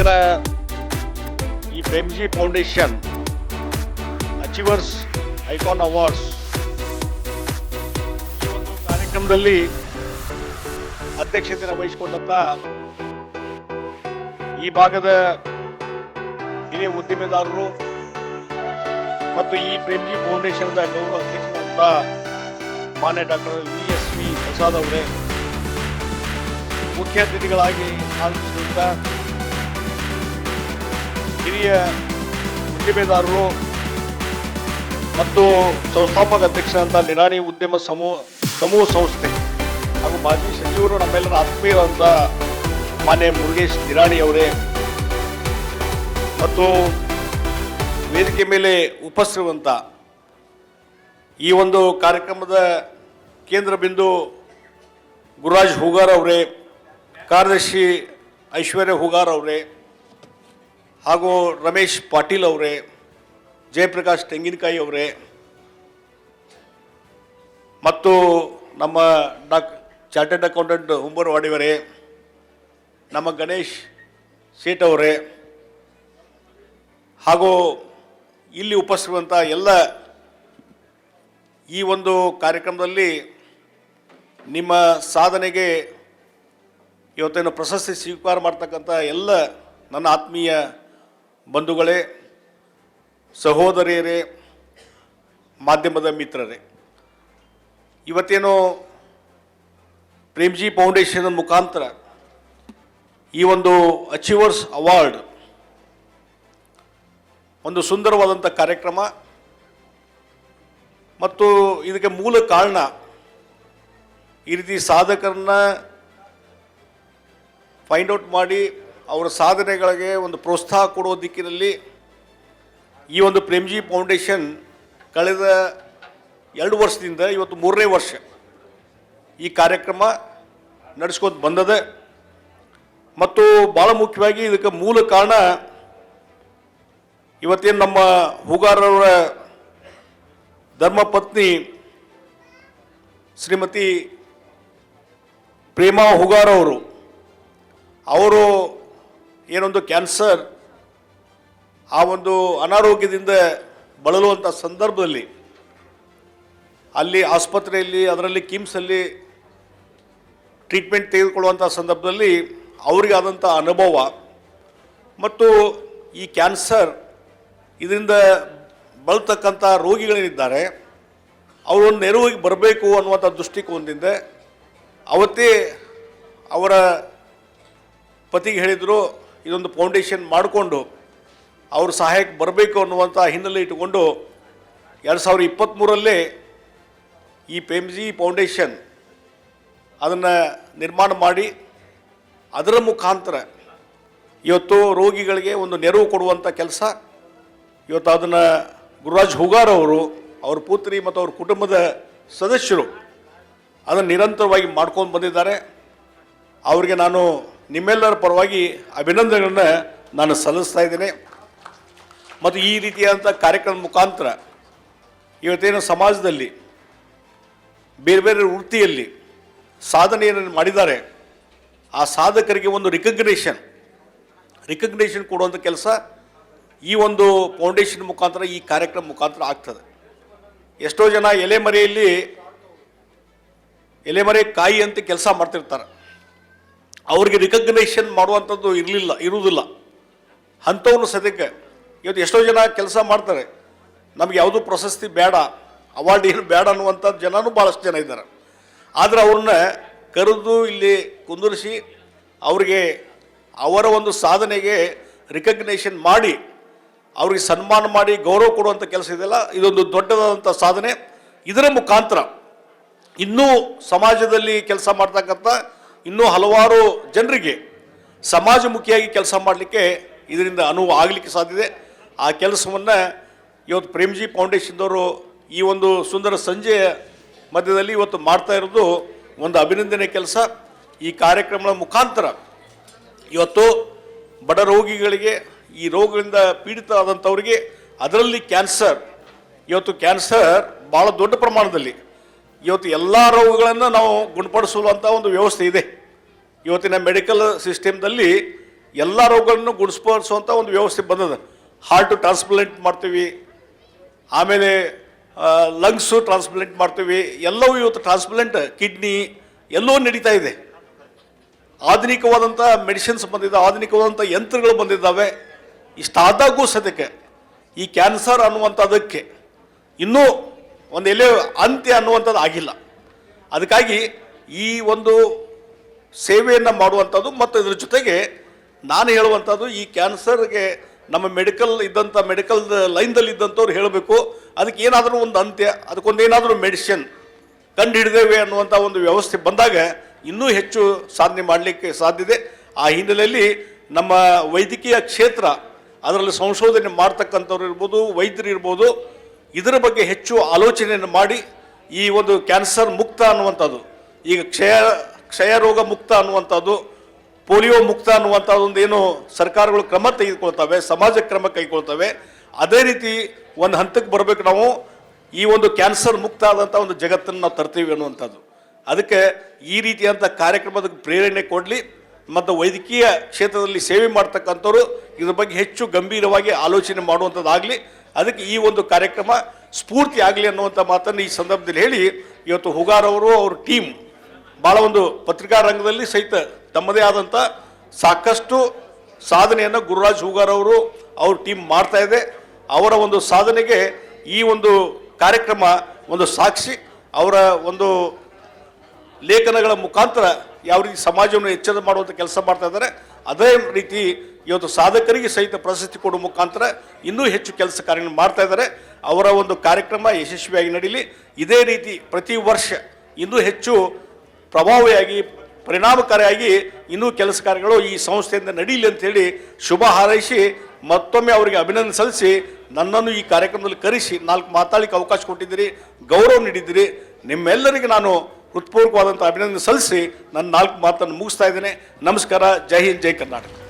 ಈ Premji foundation achievers icon awards. ಈ ಕಾರ್ಯಕ್ರಮದಲ್ಲಿ ಅಧ್ಯಕ್ಷತೆಯನ್ನು ವಹಿಸಿಕೊಂಡಂತ ಈ ಭಾಗದ ಹಿರಿಯ ಉದ್ದಿಮೆದಾರರು ಮತ್ತು ಈ ಪ್ರೇಮ್ಜಿ ಫೌಂಡೇಶನ್ ಗೌರವ ಅಧ್ಯಕ್ಷರಾದ ಮಾನ್ಯ doctor V S V Prasad ಅವರೇ ಮುಖ್ಯ ಅತಿಥಿಗಳಾಗಿ ಆಗಮಿಸಿದ ಹಿರಿಯ ಉದ್ದಿಮೆದಾರರು ಮತ್ತು ಸಂಸ್ಥಾಪಕ ಅಧ್ಯಕ್ಷರಂತ ನಿರಾಣಿ ಉದ್ಯಮ ಸಮೂಹ ಸಮೂಹ ಸಂಸ್ಥೆ ಹಾಗೂ ಮಾಜಿ ಸಚಿವರು ನಮ್ಮೆಲ್ಲರ ಆತ್ಮೀಯರಂತ ಮಾನ್ಯ ಮುರುಗೇಶ್ ನಿರಾಣಿ ಅವರೇ ಮತ್ತು ವೇದಿಕೆ ಮೇಲೆ ಉಪಸ್ಥಿರುವಂಥ ಈ ಒಂದು ಕಾರ್ಯಕ್ರಮದ ಕೇಂದ್ರ ಬಿಂದು ಗುರುರಾಜ್ ಹೂಗಾರ್ ಅವರೇ, ಕಾರ್ಯದರ್ಶಿ ಐಶ್ವರ್ಯ ಹೂಗಾರ್ ಅವರೇ ಹಾಗೂ ರಮೇಶ್ ಪಾಟೀಲ್ ಅವರೇ, ಜಯಪ್ರಕಾಶ್ ತೆಂಗಿನಕಾಯಿ ಅವರೇ, ಮತ್ತು ನಮ್ಮ ಡಾಕ್, ಚಾರ್ಟೆಡ್ ಅಕೌಂಟೆಂಟ್ ಹುಂಬರ್ ವಾಡಿವರೇ, ನಮ್ಮ ಗಣೇಶ್ ಸೇಠ್ ಅವರೇ, ಹಾಗೂ ಇಲ್ಲಿ ಉಪಸ್ಥಿರುವಂಥ ಎಲ್ಲ ಈ ಒಂದು ಕಾರ್ಯಕ್ರಮದಲ್ಲಿ ನಿಮ್ಮ ಸಾಧನೆಗೆ ಇವತ್ತೇನು ಪ್ರಶಸ್ತಿ ಸ್ವೀಕಾರ ಮಾಡ್ತಕ್ಕಂಥ ಎಲ್ಲ ನನ್ನ ಆತ್ಮೀಯ ಬಂಧುಗಳೇ, ಸಹೋದರಿಯರೇ, ಮಾಧ್ಯಮದ ಮಿತ್ರರೇ, ಇವತ್ತೇನು ಪ್ರೇಮ್ಜಿ ಫೌಂಡೇಶನ್ ಮುಖಾಂತರ ಈ ಒಂದು ಅಚೀವರ್ಸ್ ಅವಾರ್ಡ್, ಒಂದು ಸುಂದರವಾದಂಥ ಕಾರ್ಯಕ್ರಮ ಮತ್ತು ಇದಕ್ಕೆ ಮೂಲ ಕಾರಣ ಈ ರೀತಿ ಸಾಧಕರನ್ನ ಫೈಂಡ್ ಔಟ್ ಮಾಡಿ ಅವರ ಸಾಧನೆಗಳಿಗೆ ಒಂದು ಪ್ರೋತ್ಸಾಹ ಕೊಡುವ ದಿಕ್ಕಿನಲ್ಲಿ ಈ ಒಂದು ಪ್ರೇಮ್ಜಿ ಫೌಂಡೇಶನ್ ಕಳೆದ ಎರಡು ವರ್ಷದಿಂದ, ಇವತ್ತು ಮೂರನೇ ವರ್ಷ ಈ ಕಾರ್ಯಕ್ರಮ ನಡೆಸ್ಕೊತ ಬಂದದೆ. ಮತ್ತು ಭಾಳ ಮುಖ್ಯವಾಗಿ ಇದಕ್ಕೆ ಮೂಲ ಕಾರಣ ಇವತ್ತೇನು ನಮ್ಮ ಹೂಗಾರರವರ ಧರ್ಮಪತ್ನಿ ಶ್ರೀಮತಿ ಪ್ರೇಮಾ ಹುಗಾರ್ ಅವರು ಅವರು ಏನೊಂದು ಕ್ಯಾನ್ಸರ್, ಆ ಒಂದು ಅನಾರೋಗ್ಯದಿಂದ ಬಳಲುವಂಥ ಸಂದರ್ಭದಲ್ಲಿ ಅಲ್ಲಿ ಆಸ್ಪತ್ರೆಯಲ್ಲಿ, ಅದರಲ್ಲಿ ಕಿಮ್ಸಲ್ಲಿ ಟ್ರೀಟ್ಮೆಂಟ್ ತೆಗೆದುಕೊಳ್ಳುವಂಥ ಸಂದರ್ಭದಲ್ಲಿ ಅವರಿಗೆ ಆದಂಥ ಅನುಭವ. ಮತ್ತು ಈ ಕ್ಯಾನ್ಸರ್ ಇದರಿಂದ ಬಳತಕ್ಕಂಥ ರೋಗಿಗಳೇನಿದ್ದಾರೆ ಅವರು ನೆರವಿಗೆ ಬರಬೇಕು ಅನ್ನುವಂಥ ದೃಷ್ಟಿಕೋನದಿಂದ ಅವತ್ತೇ ಅವರ ಪತಿಗೆ ಹೇಳಿದರು ಇದೊಂದು ಫೌಂಡೇಶನ್ ಮಾಡಿಕೊಂಡು ಅವ್ರ ಸಹಾಯಕ್ಕೆ ಬರಬೇಕು ಅನ್ನುವಂಥ ಹಿನ್ನೆಲೆ ಇಟ್ಟುಕೊಂಡು ಎರಡು ಸಾವಿರದ ಇಪ್ಪತ್ತ್ಮೂರಲ್ಲೇ ಈ ಪೆಮ್ಜಿ ಫೌಂಡೇಶನ್ ಅದನ್ನು ನಿರ್ಮಾಣ ಮಾಡಿ ಅದರ ಮುಖಾಂತರ ಇವತ್ತು ರೋಗಿಗಳಿಗೆ ಒಂದು ನೆರವು ಕೊಡುವಂಥ ಕೆಲಸ. ಇವತ್ತು ಅದನ್ನು ಗುರುರಾಜ್ ಹುಗಾರ್ ಅವರು, ಅವ್ರ ಪುತ್ರಿ ಮತ್ತು ಅವ್ರ ಕುಟುಂಬದ ಸದಸ್ಯರು ಅದನ್ನು ನಿರಂತರವಾಗಿ ಮಾಡ್ಕೊಂಡು ಬಂದಿದ್ದಾರೆ. ಅವರಿಗೆ ನಾನು ನಿಮ್ಮೆಲ್ಲರ ಪರವಾಗಿ ಅಭಿನಂದನೆಗಳನ್ನು ನಾನು ಸಲ್ಲಿಸ್ತಾ ಇದ್ದೇನೆ. ಮತ್ತು ಈ ರೀತಿಯಾದಂಥ ಕಾರ್ಯಕ್ರಮ ಮುಖಾಂತರ ಇವತ್ತೇನು ಸಮಾಜದಲ್ಲಿ ಬೇರೆ ಬೇರೆ ವೃತ್ತಿಯಲ್ಲಿ ಸಾಧನೆಯನ್ನು ಮಾಡಿದ್ದಾರೆ. ಆ ಸಾಧಕರಿಗೆ ಒಂದು ರಿಕಗ್ನೇಷನ್ ರಿಕಗ್ನೇಷನ್ ಕೊಡುವಂಥ ಕೆಲಸ ಈ ಒಂದು ಫೌಂಡೇಶನ್ ಮುಖಾಂತರ, ಈ ಕಾರ್ಯಕ್ರಮ ಮುಖಾಂತರ ಆಗ್ತದೆ. ಎಷ್ಟೋ ಜನ ಎಲೆಮರೆಯಲ್ಲಿ, ಎಲೆಮರೆ ಕಾಯಿ ಅಂತ ಕೆಲಸ ಮಾಡ್ತಿರ್ತಾರೆ. ಅವ್ರಿಗೆ ರಿಕಗ್ನೇಷನ್ ಮಾಡುವಂಥದ್ದು ಇರಲಿಲ್ಲ, ಇರುವುದಿಲ್ಲ. ಅಂಥವ್ನು ಸದ್ಯಕ್ಕೆ ಇವತ್ತು ಎಷ್ಟೋ ಜನ ಕೆಲಸ ಮಾಡ್ತಾರೆ. ನಮ್ಗೆ ಯಾವುದೂ ಪ್ರಶಸ್ತಿ ಬೇಡ ಅವಾರ್ಡ್ ಏನು ಬೇಡ ಅನ್ನುವಂಥ ಜನನೂ ಭಾಳಷ್ಟು ಜನ ಇದ್ದಾರೆ. ಆದರೆ ಅವ್ರನ್ನ ಕರೆದು ಇಲ್ಲಿ ಕುಂದಿರಿಸಿ ಅವರಿಗೆ ಅವರ ಒಂದು ಸಾಧನೆಗೆ ರಿಕಗ್ನೇಷನ್ ಮಾಡಿ, ಅವ್ರಿಗೆ ಸನ್ಮಾನ ಮಾಡಿ, ಗೌರವ ಕೊಡುವಂಥ ಕೆಲಸ ಇದೆಯಲ್ಲ, ಇದೊಂದು ದೊಡ್ಡದಾದಂಥ ಸಾಧನೆ. ಇದರ ಮುಖಾಂತರ ಇನ್ನೂ ಸಮಾಜದಲ್ಲಿ ಕೆಲಸ ಮಾಡ್ತಕ್ಕಂಥ ಇನ್ನೂ ಹಲವಾರು ಜನರಿಗೆ ಸಮಾಜಮುಖಿಯಾಗಿ ಕೆಲಸ ಮಾಡಲಿಕ್ಕೆ ಇದರಿಂದ ಅನುವು ಆಗಲಿಕ್ಕೆ ಸಾಧ್ಯತೆ ಆ ಕೆಲಸವನ್ನು ಇವತ್ತು ಪ್ರೇಮ್ಜಿ ಫೌಂಡೇಶನ್ದವರು ಈ ಒಂದು ಸುಂದರ ಸಂಜೆಯ ಮಧ್ಯದಲ್ಲಿ ಇವತ್ತು ಮಾಡ್ತಾ ಇರೋದು ಒಂದು ಅಭಿನಂದನೆ ಕೆಲಸ. ಈ ಕಾರ್ಯಕ್ರಮದ ಮುಖಾಂತರ ಇವತ್ತು ಬಡ ರೋಗಿಗಳಿಗೆ, ಈ ರೋಗಗಳಿಂದ ಪೀಡಿತ ಆದಂಥವ್ರಿಗೆ ಅದರಲ್ಲಿ ಕ್ಯಾನ್ಸರ್, ಇವತ್ತು ಕ್ಯಾನ್ಸರ್ ಭಾಳ ದೊಡ್ಡ ಪ್ರಮಾಣದಲ್ಲಿ ಇವತ್ತು ಎಲ್ಲ ರೋಗಗಳನ್ನು ನಾವು ಗುಣಪಡಿಸುವಂಥ ಒಂದು ವ್ಯವಸ್ಥೆ ಇದೆ. ಇವತ್ತಿನ ಮೆಡಿಕಲ್ ಸಿಸ್ಟಮ್ದಲ್ಲಿ ಎಲ್ಲ ರೋಗಗಳನ್ನು ಗುಣಪಡಿಸುವಂಥ ಒಂದು ವ್ಯವಸ್ಥೆ ಬಂದದ. ಹಾರ್ಟ್ ಟ್ರಾನ್ಸ್ಪ್ಲಾಂಟ್ ಮಾಡ್ತೀವಿ. ಆಮೇಲೆ ಲಂಗ್ಸು ಟ್ರಾನ್ಸ್ಪ್ಲಾಂಟ್ ಮಾಡ್ತೀವಿ. ಎಲ್ಲವೂ ಇವತ್ತು ಟ್ರಾನ್ಸ್ಪ್ಲಾಂಟ್ ಕಿಡ್ನಿ ಎಲ್ಲವೂ ನಡೀತಾ ಇದೆ. ಆಧುನಿಕವಾದಂಥ ಮೆಡಿಸಿನ್ಸ್ ಬಂದಿದೆ ಆಧುನಿಕವಾದಂಥ ಯಂತ್ರಗಳು ಬಂದಿದ್ದಾವೆ. ಇಷ್ಟಾದಾಗೂ ಸದ್ಯಕ್ಕೆ ಈ ಕ್ಯಾನ್ಸರ್ ಅನ್ನುವಂಥದ್ದಕ್ಕೆ ಇನ್ನೂ ಒಂದು ಎಲೆ ಅಂತ್ಯ ಅನ್ನುವಂಥದ್ದು ಆಗಿಲ್ಲ. ಅದಕ್ಕಾಗಿ ಈ ಒಂದು ಸೇವೆಯನ್ನು ಮಾಡುವಂಥದ್ದು ಮತ್ತು ಇದ್ರ ಜೊತೆಗೆ ನಾನು ಹೇಳುವಂಥದ್ದು ಈ ಕ್ಯಾನ್ಸರ್ಗೆ ನಮ್ಮ ಮೆಡಿಕಲ್ ಇದ್ದಂಥ ಮೆಡಿಕಲ್ ಲೈನ್ದಲ್ಲಿ ಇದ್ದಂಥವ್ರು ಹೇಳಬೇಕು, ಅದಕ್ಕೆ ಏನಾದರೂ ಒಂದು ಅಂತ್ಯ ಅದಕ್ಕೊಂದು ಏನಾದರೂ ಮೆಡಿಸಿನ್ ಕಂಡು ಹಿಡಿದೇವೆ ಅನ್ನುವಂಥ ಒಂದು ವ್ಯವಸ್ಥೆ ಬಂದಾಗ ಇನ್ನೂ ಹೆಚ್ಚು ಸಾಧನೆ ಮಾಡಲಿಕ್ಕೆ ಸಾಧ್ಯತೆ ಆ ಹಿನ್ನೆಲೆಯಲ್ಲಿ ನಮ್ಮ ವೈದ್ಯಕೀಯ ಕ್ಷೇತ್ರ ಅದರಲ್ಲಿ ಸಂಶೋಧನೆ ಮಾಡ್ತಕ್ಕಂಥವ್ರು ಇರ್ಬೋದು, ವೈದ್ಯರು ಇರ್ಬೋದು ಇದರ ಬಗ್ಗೆ ಹೆಚ್ಚು ಆಲೋಚನೆಯನ್ನು ಮಾಡಿ ಈ ಒಂದು ಕ್ಯಾನ್ಸರ್ ಮುಕ್ತ ಅನ್ನುವಂಥದ್ದು ಈಗ ಕ್ಷಯ ಕ್ಷಯ ರೋಗ ಮುಕ್ತ ಅನ್ನುವಂಥದ್ದು, ಪೋಲಿಯೋ ಮುಕ್ತ ಅನ್ನುವಂಥದ್ದು ಒಂದು ಏನು ಸರ್ಕಾರಗಳು ಕ್ರಮ ತೆಗೆದುಕೊಳ್ತವೆ, ಸಮಾಜ ಕ್ರಮ ಕೈಗೊಳ್ತವೆ, ಅದೇ ರೀತಿ ಒಂದು ಹಂತಕ್ಕೆ ಬರಬೇಕು ನಾವು, ಈ ಒಂದು ಕ್ಯಾನ್ಸರ್ ಮುಕ್ತ ಆದಂಥ ಒಂದು ಜಗತ್ತನ್ನು ನಾವು ತರ್ತೀವಿ ಅನ್ನುವಂಥದ್ದು. ಅದಕ್ಕೆ ಈ ರೀತಿಯಾದಂಥ ಕಾರ್ಯಕ್ರಮದ ಪ್ರೇರಣೆ ಕೊಡಲಿ, ಮತ್ತು ವೈದ್ಯಕೀಯ ಕ್ಷೇತ್ರದಲ್ಲಿ ಸೇವೆ ಮಾಡ್ತಕ್ಕಂಥವ್ರು ಇದ್ರ ಬಗ್ಗೆ ಹೆಚ್ಚು ಗಂಭೀರವಾಗಿ ಆಲೋಚನೆ ಮಾಡುವಂಥದ್ದಾಗಲಿ ಅದಕ್ಕೆ ಈ ಒಂದು ಕಾರ್ಯಕ್ರಮ ಸ್ಫೂರ್ತಿ ಆಗಲಿ ಅನ್ನುವಂಥ ಮಾತನ್ನು ಈ ಸಂದರ್ಭದಲ್ಲಿ ಹೇಳಿ, ಇವತ್ತು ಹುಗಾರವರು ಅವ್ರ ಟೀಮ್ ಭಾಳ ಒಂದು ಪತ್ರಿಕಾ ರಂಗದಲ್ಲಿ ಸಹಿತ ತಮ್ಮದೇ ಆದಂಥ ಸಾಕಷ್ಟು ಸಾಧನೆಯನ್ನು ಗುರುರಾಜ್ ಹುಗಾರವರು ಅವರು ಟೀಮ್ ಮಾಡ್ತಾ ಇದೆ. ಅವರ ಒಂದು ಸಾಧನೆಗೆ ಈ ಒಂದು ಕಾರ್ಯಕ್ರಮ ಒಂದು ಸಾಕ್ಷಿ, ಅವರ ಒಂದು ಲೇಖನಗಳ ಮುಖಾಂತರ ಯಾವ ರೀತಿ ಸಮಾಜವನ್ನು ಎಚ್ಚರ ಮಾಡುವಂಥ ಕೆಲಸ ಮಾಡ್ತಾ ಇದ್ದಾರೆ. ಅದೇ ರೀತಿ ಇವತ್ತು ಸಾಧಕರಿಗೆ ಸಹಿತ ಪ್ರಶಸ್ತಿ ಕೊಡುವ ಮುಖಾಂತರ ಇನ್ನೂ ಹೆಚ್ಚು ಕೆಲಸ ಕಾರ್ಯಗಳನ್ನು ಮಾಡ್ತಾ ಇದ್ದಾರೆ. ಅವರ ಒಂದು ಕಾರ್ಯಕ್ರಮ ಯಶಸ್ವಿಯಾಗಿ ನಡೀಲಿ. ಇದೇ ರೀತಿ ಪ್ರತಿ ವರ್ಷ ಇನ್ನೂ ಹೆಚ್ಚು ಪ್ರಭಾವಿಯಾಗಿ, ಪರಿಣಾಮಕಾರಿಯಾಗಿ ಇನ್ನೂ ಕೆಲಸ ಕಾರ್ಯಗಳು ಈ ಸಂಸ್ಥೆಯಿಂದ ನಡೀಲಿ ಅಂತೇಳಿ ಶುಭ ಹಾರೈಸಿ, ಮತ್ತೊಮ್ಮೆ ಅವರಿಗೆ ಅಭಿನಂದನೆ ಸಲ್ಲಿಸಿ, ನನ್ನನ್ನು ಈ ಕಾರ್ಯಕ್ರಮದಲ್ಲಿ ಕರೆಸಿ, ನಾಲ್ಕು ಮಾತಾಡಲಿಕ್ಕೆ ಅವಕಾಶ ಕೊಟ್ಟಿದ್ದೀರಿ, ಗೌರವ ನೀಡಿದ್ದೀರಿ. ನಿಮ್ಮೆಲ್ಲರಿಗೆ ನಾನು ಹೃತ್ಪೂರ್ವಕವಾದಂಥ ಅಭಿನಂದನೆ ಸಲ್ಲಿಸಿ ನನ್ನ ನಾಲ್ಕು ಮಾತನ್ನು ಮುಗಿಸ್ತಾ ಇದ್ದೇನೆ. ನಮಸ್ಕಾರ. ಜೈ ಹಿಂದ್ ಜೈ ಕರ್ನಾಟಕ.